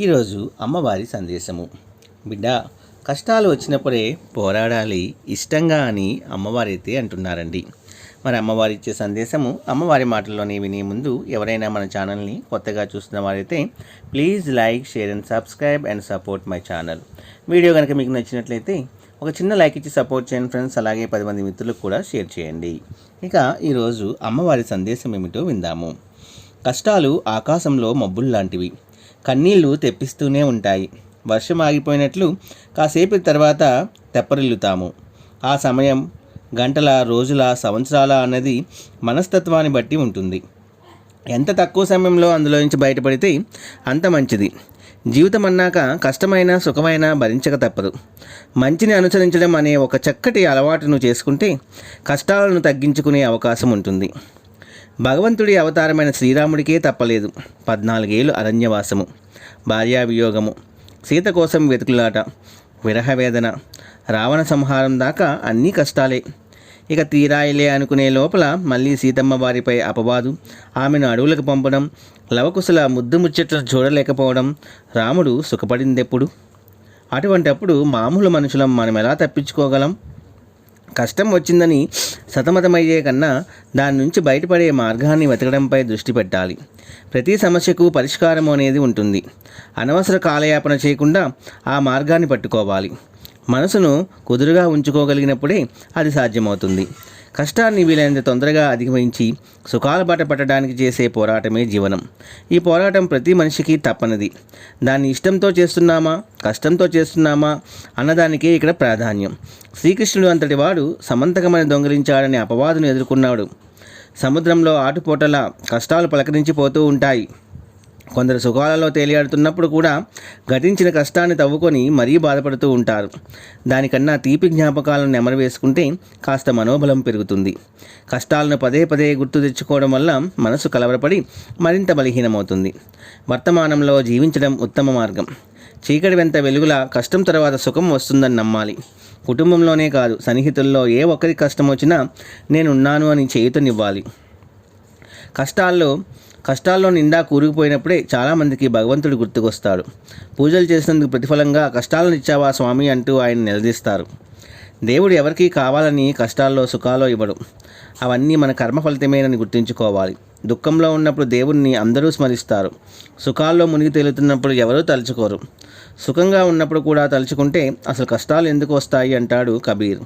ఈరోజు అమ్మవారి సందేశము. బిడ్డ కష్టాలు వచ్చినప్పుడే పోరాడాలి ఇష్టంగా అని అమ్మవారైతే అంటున్నారండి. మరి అమ్మవారి ఇచ్చే సందేశము అమ్మవారి మాటల్లోనే వినే ముందు ఎవరైనా మన ఛానల్ని కొత్తగా చూస్తున్న వారైతే please like share and subscribe and support my channel. Video కనుక మీకు నచ్చినట్లయితే ఒక చిన్న లైక్ ఇచ్చి సపోర్ట్ చేయండి ఫ్రెండ్స్ అలాగే పది మంది మిత్రులకు కూడా షేర్ చేయండి. ఇక ఈరోజు అమ్మవారి సందేశం ఏమిటో విందాము. కష్టాలు ఆకాశంలో మబ్బుల్లాంటివి. కన్నీళ్ళు తెప్పిస్తూనే ఉంటాయి. వర్షం ఆగిపోయినట్లు కాసేపు తర్వాత తెప్పరిల్లుతాము. ఆ సమయం గంటల రోజుల సంవత్సరాల అన్నది మనస్తత్వాన్ని బట్టి ఉంటుంది. ఎంత తక్కువ సమయంలో అందులో నుంచి బయటపడితే అంత మంచిది. జీవితం అన్నాక కష్టమైన సుఖమైన భరించక తప్పదు. మంచిని అనుసరించడం అనే ఒక చక్కటి అలవాటును చేసుకుంటే కష్టాలను తగ్గించుకునే అవకాశం ఉంటుంది. భగవంతుడి అవతారమైన శ్రీరాముడికే తప్పలేదు. పద్నాలుగేళ్ళు అరణ్యవాసము. భార్యావియోగము సీత కోసం వెతుకులాట. విరహవేదన రావణ సంహారం దాకా అన్నీ కష్టాలే. ఇక తీరాయిలే అనుకునే లోపల మళ్ళీ సీతమ్మ వారిపై అపవాదు. ఆమెను అడవులకు పంపడం. లవకుశల ముద్దు ముచ్చట్లు చూడలేకపోవడం. రాముడు సుఖపడిందెప్పుడు? అటువంటప్పుడు మామూలు మనుషులం మనం ఎలా తప్పించుకోగలం? కష్టం వచ్చిందని సతమతమయ్యే కన్నా దాని నుంచి బయటపడే మార్గాన్ని వెతకడంపై దృష్టి పెట్టాలి. ప్రతి సమస్యకు పరిష్కారం అనేది ఉంటుంది. అనవసర కాలయాపన చేయకుండా ఆ మార్గాన్ని పట్టుకోవాలి. మనసును కుదురుగా ఉంచుకోగలిగినప్పుడే అది సాధ్యమవుతుంది. కష్టాన్ని వీలైనంత తొందరగా అధిగమించి సుఖాల బాట పట్టడానికి చేసే పోరాటమే జీవనం. ఈ పోరాటం ప్రతి మనిషికి తప్పనిది. దాన్ని ఇష్టంతో చేస్తున్నామా? కష్టంతో చేస్తున్నామా? అన్నదానికే ఇక్కడ ప్రాధాన్యం. శ్రీకృష్ణుడు అంతటి వాడు సమంతకమని దొంగిలించాడని అపవాదును ఎదుర్కొన్నాడు. సముద్రంలో ఆటుపోటల కష్టాలు పలకరించిపోతూ ఉంటాయి. కొందరు సుఖాలలో తేలియాడుతున్నప్పుడు కూడా ఘటించిన కష్టాన్ని తవ్వుకొని మరీ బాధపడుతూ ఉంటారు. దానికన్నా తీపి జ్ఞాపకాలను నెమరు వేసుకుంటే కాస్త మనోబలం పెరుగుతుంది. కష్టాలను పదే పదే గుర్తు తెచ్చుకోవడం వల్ల మనసు కలవరపడి మరింత బలహీనమవుతుంది. వర్తమానంలో జీవించడం ఉత్తమ మార్గం. చీకటి వెంత వెలుగుల కష్టం తర్వాత సుఖం వస్తుందని నమ్మాలి. కుటుంబంలోనే కాదు సన్నిహితుల్లో ఏ ఒక్కరికి కష్టం వచ్చినా నేనున్నాను అని చేయుతనివ్వాలి. కష్టాల్లో కష్టాల్లో నిండా కూరుకుపోయినప్పుడే చాలామందికి భగవంతుడు గుర్తుకొస్తాడు. పూజలు చేసినందుకు ప్రతిఫలంగా కష్టాలను ఇచ్చావా స్వామి అంటూ ఆయన నిలదీస్తారు. దేవుడు ఎవరికి కావాలని కష్టాల్లో సుఖాల్లో ఇవ్వడు. అవన్నీ మన కర్మ ఫలితమేనని గుర్తుంచుకోవాలి. దుఃఖంలో ఉన్నప్పుడు దేవుణ్ణి అందరూ స్మరిస్తారు. సుఖాల్లో మునిగి తేలుతున్నప్పుడు ఎవరూ తలుచుకోరు. సుఖంగా ఉన్నప్పుడు కూడా తలుచుకుంటే అసలు కష్టాలు ఎందుకు వస్తాయి అంటాడు కబీర్.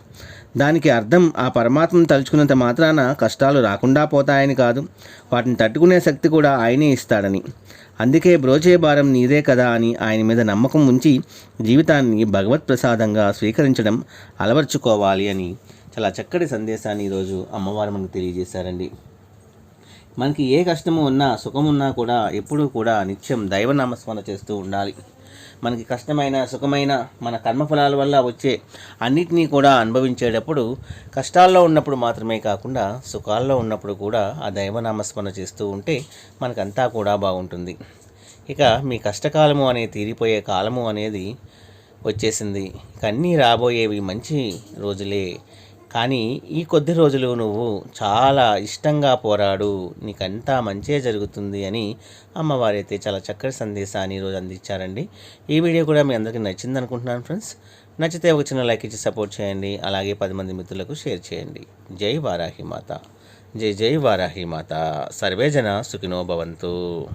దానికి అర్థం ఆ పరమాత్మను తలుచుకున్నంత మాత్రాన కష్టాలు రాకుండా పోతాయని కాదు. వాటిని తట్టుకునే శక్తి కూడా ఆయనే ఇస్తాడని. అందుకే బ్రోచే భారం నీదే కదా అని ఆయన మీద నమ్మకం ఉంచి జీవితాన్ని భగవత్ ప్రసాదంగా స్వీకరించడం అలవర్చుకోవాలి అని చాలా చక్కటి సందేశాన్ని ఈరోజు అమ్మవారు మనకు తెలియజేశారండి. మనకి ఏ కష్టము ఉన్నా సుఖమున్నా కూడా ఎప్పుడూ కూడా నిత్యం దైవనామస్మరణ చేస్తూ ఉండాలి. మనకి కష్టమైన సుఖమైన మన కర్మఫలాల వల్ల వచ్చే అన్నిటినీ కూడా అనుభవించేటప్పుడు కష్టాల్లో ఉన్నప్పుడు మాత్రమే కాకుండా సుఖాల్లో ఉన్నప్పుడు కూడా ఆ దైవనామస్మరణ చేస్తూ ఉంటే మనకంతా కూడా బాగుంటుంది. ఇక మీ కష్టకాలము అనే తీరిపోయే కాలము అనేది వచ్చేసింది. ఇక అన్నీ రాబోయేవి మంచి రోజులే. కానీ ఈ కొద్ది రోజులు నువ్వు చాలా ఇష్టంగా పోరాడు నీకంతా మంచే జరుగుతుంది అని అమ్మవారు అయితే చాలా చక్కటి సందేశాన్ని ఈరోజు అందించారండి. ఈ వీడియో కూడా మీ అందరికీ నచ్చింది అనుకుంటున్నాను ఫ్రెండ్స్. నచ్చితే ఒక చిన్న లైక్ ఇచ్చి సపోర్ట్ చేయండి. అలాగే పది మంది మిత్రులకు షేర్ చేయండి. జై వారాహి మాత. జై జై వారాహి మాత. సర్వే జన సుఖినో భవంతు.